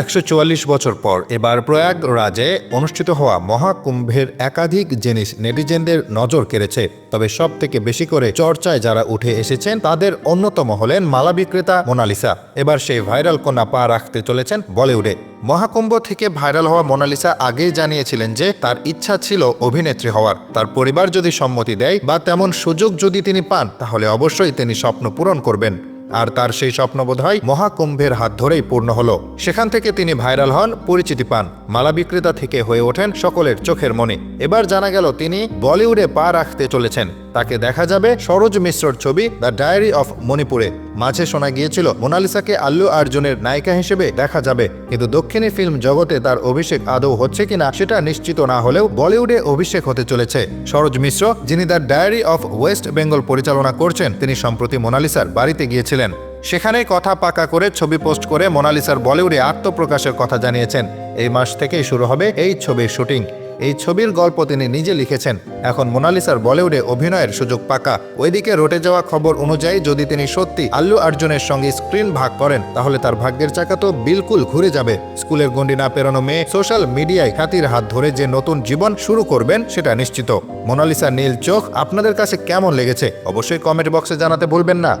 একশো চুয়াল্লিশ বছর পর এবার প্রয়াগরাজে অনুষ্ঠিত হওয়া মহাকুম্ভের একাধিক জিনিস নেটিজেনদের নজর কেড়েছে। তবে সব থেকে বেশি করে চর্চায় যারা উঠে এসেছেন, তাদের অন্যতম হলেন মালা বিক্রেতা মোনালিসা। এবার সেই ভাইরাল কন্যা পা রাখতে চলেছেন বলিউডে। মহাকুম্ভ থেকে ভাইরাল হওয়া মোনালিসা আগেই জানিয়েছিলেন যে তার ইচ্ছা ছিল অভিনেত্রী হওয়ার। তার পরিবার যদি সম্মতি দেয় বা তেমন সুযোগ যদি তিনি পান, তাহলে অবশ্যই তিনি স্বপ্ন পূরণ করবেন। আর তার সেই স্বপ্ন বোধ হয় মহাকুম্ভের হাত ধরেই পূর্ণ হলো। সেখান থেকে তিনি ভাইরাল হন, পরিচিতি পান। মালা বিক্রেতা থেকে হয়ে ওঠেন সকলের চোখের মনে। এবার জানা গেল তিনি বলিউডে পা রাখতে চলেছেন। তাকে দেখা যাবে সরোজ মিশ্রর ছবি দ্য ডায়েরি অফ মণিপুরে। মাঝে শোনা গিয়েছিল, মোনালিসাকে আল্লু আর্জুনের নায়িকা হিসেবে দেখা যাবে। কিন্তু দক্ষিণী ফিল্ম জগতে তার অভিষেক আদৌ হচ্ছে কিনা সেটা নিশ্চিত না হলেও বলিউডে অভিষেক হতে চলেছে। সরোজ মিশ্র, যিনি the diary of West Bengal পরিচালনা করছেন, তিনি সম্প্রতি মোনালিসার বাড়িতে গিয়েছিলেন। সেখানেই কথা পাকা করে ছবি পোস্ট করে মোনালিসার বলিউডে আত্মপ্রকাশের কথা জানিয়েছেন। এই মাস থেকেই শুরু হবে এই ছবির শুটিং। এই ছবির গল্প তিনি নিজে লিখেছেন। এখন মোনালিসার বলিউডে অভিনয়ের সুযোগ পাকা। ওইদিকে রটে যাওয়া খবর অনুযায়ী যদি তিনি সত্যি আল্লু অর্জুনের সঙ্গে স্ক্রিন ভাগ করেন, তাহলে তার ভাগ্যের চাকা তো বিলকুল ঘুরে যাবে। স্কুলের গণ্ডি না পেরোনো মেয়ে সোশ্যাল মিডিয়ায় খ্যাতির হাত ধরে যে নতুন জীবন শুরু করবেন, সেটা নিশ্চিত। মোনালিসা নীল চোখ আপনাদের কাছে কেমন লেগেছে, অবশ্যই কমেন্ট বক্সে জানাতে ভুলবেন না।